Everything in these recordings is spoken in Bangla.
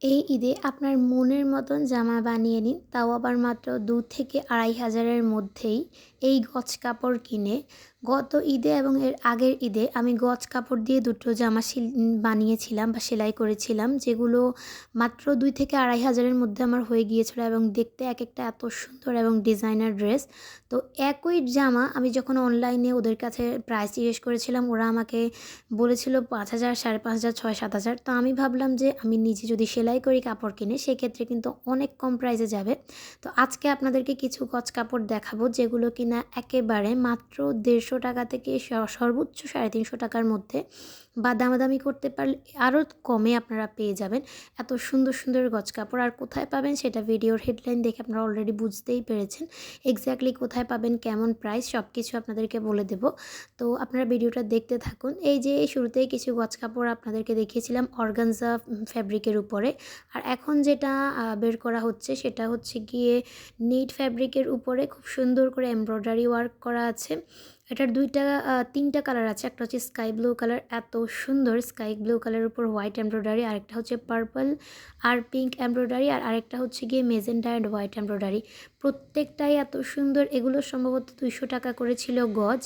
এই ঈদে আপনার মনের মতন জামা বানিয়ে নিন, তাও আবার মাত্র দু থেকে আড়াই হাজারের মধ্যেই এই গছ কাপড় কিনে। গত ঈদে এবং এর আগের ঈদে আমি গজ কাপড় দিয়ে দুটো জামা বানিয়েছিলাম বা সেলাই করেছিলাম, যেগুলো মাত্র দুই থেকে আড়াই হাজারের মধ্যে আমার হয়ে গিয়েছিল এবং দেখতে এক একটা এত সুন্দর এবং ডিজাইনার ড্রেস। তো একই জামা আমি যখন অনলাইনে ওদের কাছে প্রাইস জিজ্ঞেস করেছিলাম, ওরা আমাকে বলেছিল পাঁচ হাজার, সাড়ে পাঁচ হাজার, ছয় সাত হাজার। তো আমি ভাবলাম যে আমি নিজে যদি সেলাই করি কাপড় কিনে, সেক্ষেত্রে কিন্তু অনেক কম প্রাইসে যাবে। তো আজকে আপনাদেরকে কিছু গজ কাপড় দেখাবো, যেগুলো কিনা একেবারে মাত্র দেড়শো টাকা থেকে সর্বোচ্চ সাড়ে তিনশো টাকার মধ্যে বা দামাদামি করতে পারলে আরও কমে আপনারা পেয়ে যাবেন। এত সুন্দর সুন্দর গজ কাপড়। আর কোথায় পাবেন সেটা ভিডিওর হেডলাইন দেখে আপনারা অলরেডি বুঝতেই পেরেছেন। এক্স্যাক্টলি কোথায় পাবেন, কেমন প্রাইস সব কিছু আপনাদেরকে বলে দেব। তো আপনারা ভিডিওটা দেখতে থাকুন। এই যে শুরুতেই কিছু গজ কাপড় আপনাদেরকে দেখিয়েছিলাম অর্গানজা ফ্যাব্রিকের উপরে। আর এখন যেটা বের করা হচ্ছে সেটা হচ্ছে গিয়ে নিট ফ্যাব্রিকের উপরে খুব সুন্দর করে এমব্রয়ডারি ওয়ার্ক করা আছে। এটার দুইটা তিনটা কালার আছে। একটা হচ্ছে স্কাই ব্লু কালার এত সুন্দর স্কাই ব্লু কালারের উপর হোয়াইট এমব্রয়ডারি আরেকটা হচ্ছে পার্পল আর পিঙ্ক এমব্রয়ডারি আর আরেকটা হচ্ছে গিয়ে মেজেন্টা অ্যান্ড হোয়াইট এমব্রয়ডারি প্রত্যেকটাই এত সুন্দর, এগুলো সম্ভবত দুইশো টাকা করেছিল গজ।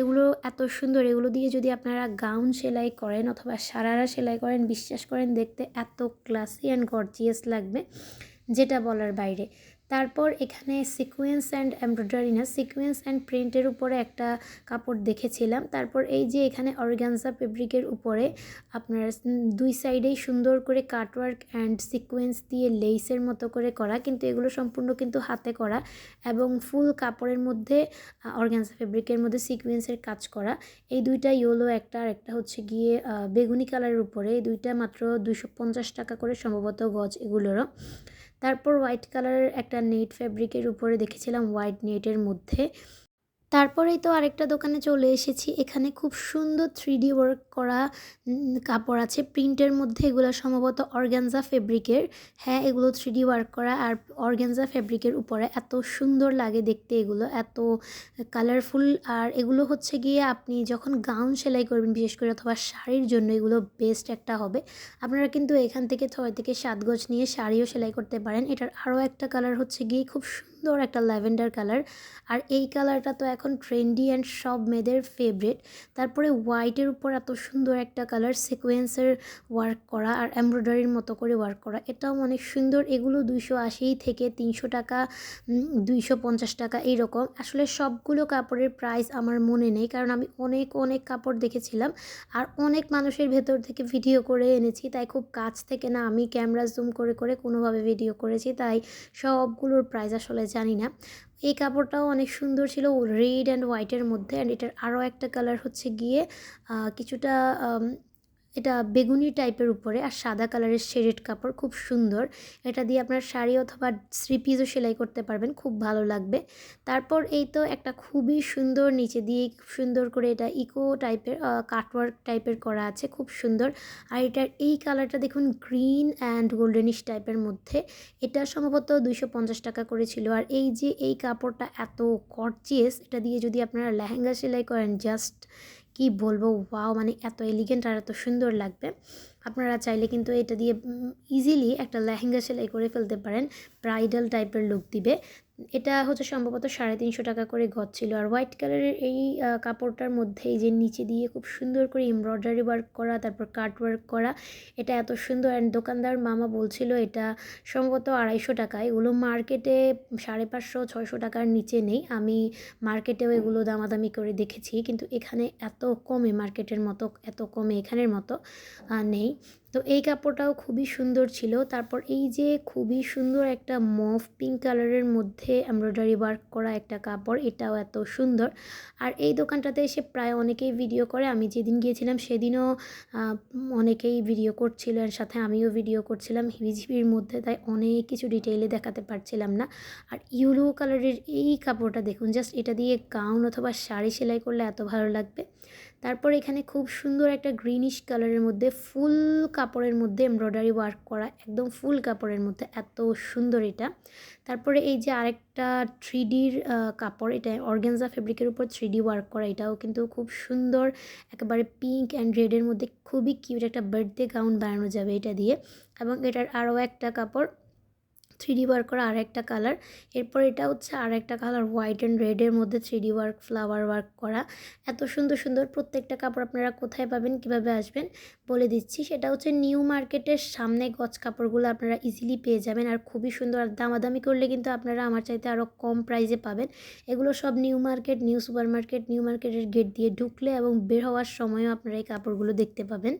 এগুলো এত সুন্দর, এগুলো দিয়ে যদি আপনারা গাউন সেলাই করেন অথবা সারারা সেলাই করেন, বিশ্বাস করেন দেখতে এত ক্লাসি অ্যান্ড গর্জিয়াস লাগবে। যেটা বলার বাইরে। তারপর এখানে সিকোয়েন্স অ্যান্ড এমব্রয়ডারি না সিকোয়েন্স অ্যান্ড প্রিন্টের উপরে একটা কাপড় দেখেছিলাম। তারপর এই যে এখানে অর্গানজা ফেব্রিকের উপরে আপনার দুই সাইডেই সুন্দর করে কাটওয়ার্ক অ্যান্ড সিকোয়েন্স দিয়ে লেসের মতো করে করা, কিন্তু এগুলো সম্পূর্ণ কিন্তু হাতে করা এবং ফুল কাপড়ের মধ্যে অর্গানজা ফেব্রিকের মধ্যে সিকোয়েন্সের কাজ করা। এই দুইটা ইয়েলো একটা আর একটা হচ্ছে গিয়ে বেগুনি কালারের উপরে। এই দুইটা মাত্র দুশো টাকা করে সম্ভবত গজ এগুলোরও। তারপর হোয়াইট কালারের একটা নেট ফ্যাব্রিকের উপরে দেখেছিলাম হোয়াইট নেটের মধ্যে। তারপরেই তো আরেকটা দোকানে চলে এসেছি। এখানে খুব সুন্দর থ্রি ডি ওয়ার্ক করা কাপড় আছে। প্রিন্টের মধ্যে এগুলো সম্ভবত অর্গ্যানজা ফেব্রিকের হ্যাঁ এগুলো থ্রি ডি ওয়ার্ক করা। আর অর্গ্যানজা ফেব্রিকের উপরে এত সুন্দর লাগে দেখতে এগুলো। এত কালারফুল আর এগুলো হচ্ছে গিয়ে আপনি যখন গাউন সেলাই করবেন, বিশেষ করে অথবা শাড়ির জন্য এগুলো বেস্ট একটা হবে। আপনারা কিন্তু এখান থেকে ছয় থেকে সাত গজ নিয়ে শাড়িও সেলাই করতে পারেন। এটার আরও একটা কালার হচ্ছে গিয়ে খুব সুন্দর একটা ল্যাভেন্ডার কালার। আর এই কালারটা তো এখন ট্রেন্ডি অ্যান্ড সব মেয়েদের ফেভারিট তারপরে হোয়াইটের উপর এত সুন্দর একটা কালার সিকোয়েন্সের ওয়ার্ক করা আর এমব্রয়ডারির মতো করে ওয়ার্ক করা। এটাও অনেক সুন্দর। এগুলো দুইশো আশি থেকে তিনশো টাকা দুইশো পঞ্চাশ টাকা এইরকম। আসলে সবগুলো কাপড়ের প্রাইস আমার মনে নেই কারণ আমি অনেক অনেক কাপড় দেখেছিলাম। আর অনেক মানুষের ভেতর থেকে ভিডিও করে এনেছি। তাই খুব কাছ থেকে না আমি ক্যামেরা জুম করে করে কোনোভাবে ভিডিও করেছি। তাই সবগুলোর প্রাইস আসলে জানি না। এই কাপড়টাও অনেক সুন্দর ছিল রেড অ্যান্ড হোয়াইটের মধ্যে। অ্যান্ড এটার আরও একটা কালার হচ্ছে গিয়ে কিছুটা এটা বেগুনি টাইপের উপরে আর সাদা কালারের শেডেড কাপড়, খুব সুন্দর। এটা দিয়ে আপনার শাড়ি অথবা থ্রি পিসও সেলাই করতে পারবেন, খুব ভালো লাগবে। তারপর এই তো একটা খুবই সুন্দর নিচে দিয়ে সুন্দর করে এটা ইকো টাইপের কাটওয়ার্ক টাইপের করা আছে, খুব সুন্দর। আর এটার এই কালারটা দেখুন গ্রিন অ্যান্ড গোল্ডেনিশ টাইপের মধ্যে। এটা সম্ভবত দুইশো পঞ্চাশ টাকা করেছিল। আর এই যে এই কাপড়টা এত কর্চিয়াস এটা দিয়ে যদি আপনারা লেহেঙ্গা সেলাই করেন জাস্ট কি বলব? ওয়াও মানে এত এলিগেন্ট আর এত সুন্দর লাগবে। আপনারা চাইলে কিন্তু এটা দিয়ে ইজিলি একটা লেহেঙ্গা সেলাই করে ফেলতে পারেন। ব্রাইডাল টাইপের লুক দিবে। এটা হচ্ছে সম্ভবত সাড়ে তিনশো টাকা করে গজ ছিল। আর হোয়াইট কালারের এই কাপড়টার মধ্যে যে নিচে দিয়ে খুব সুন্দর করে এমব্রয়ডারি ওয়ার্ক করা, তারপর কাট ওয়ার্ক করা, এটা এত সুন্দর। অ্যান্ড দোকানদার মামা বলছিল এটা সম্ভবত আড়াইশো টাকা। এগুলো মার্কেটে সাড়ে পাঁচশো, ছয়শো টাকার নিচে নেই। আমি মার্কেটেও এগুলো দামাদামি করে দেখেছি। কিন্তু এখানে এত কমে মার্কেটের মতো, এত কমে এখানের মতো নেই। তো এই কাপড়টাও খুবই সুন্দর ছিল। তারপর এই যে খুবই সুন্দর একটা মফ পিঙ্ক কালারের মধ্যে এমব্রয়ডারি ওয়ার্ক করা একটা কাপড়, এটাও এত সুন্দর। আর এই দোকানটাতে এসে প্রায় অনেকেই ভিডিও করে। আমি যেদিন গিয়েছিলাম সেদিনও অনেকেই ভিডিও করছিল এর সাথে, আমিও ভিডিও করছিলাম হিবিঝিবির মধ্যে, তাই অনেক কিছু ডিটেইলে দেখাতে পারছিলাম না। আর ইউলো কালারের এই কাপড়টা দেখুন জাস্ট এটা দিয়ে গাউন অথবা শাড়ি সেলাই করলে এত ভালো লাগবে। তারপর এখানে খুব সুন্দর একটা গ্রিনিশ কালারের মধ্যে ফুল কাপড়ের মধ্যে এমব্রয়ডারি ওয়ার্ক করা, একদম ফুল কাপড়ের মধ্যে, এত সুন্দর এটা। তারপরে এই যে আরেকটা থ্রি ডির কাপড়, এটা অর্গেনজা ফেব্রিকের উপর থ্রি ডি ওয়ার্ক করা, এটাও কিন্তু খুব সুন্দর, একেবারে পিঙ্ক অ্যান্ড রেডের মধ্যে খুবই কিউট একটা বার্থডে গাউন বানানো যাবে এটা দিয়ে। এবং এটার আরও একটা কাপড় থ্রি ডি ওয়ার্ক করা আর একটা কালার। এরপর এটা হচ্ছে আর একটা কালার, হোয়াইট অ্যান্ড রেডের মধ্যে three D work, flower work করা। এত সুন্দর সুন্দর প্রত্যেকটা কাপড় আপনারা কোথায় পাবেন, কীভাবে আসবেন বলে দিচ্ছি। সেটা হচ্ছে নিউ মার্কেটের সামনে গজ কাপড়গুলো আপনারা ইজিলি পেয়ে যাবেন আর খুবই সুন্দর আর দামাদামি করলে কিন্তু আপনারা আমার চাইতে আরও কম প্রাইসে পাবেন। এগুলো সব new market, new super market new মার্কেটের গেট দিয়ে ঢুকলে এবং বের হওয়ার সময়ও আপনারা এই কাপড়গুলো দেখতে পাবেন।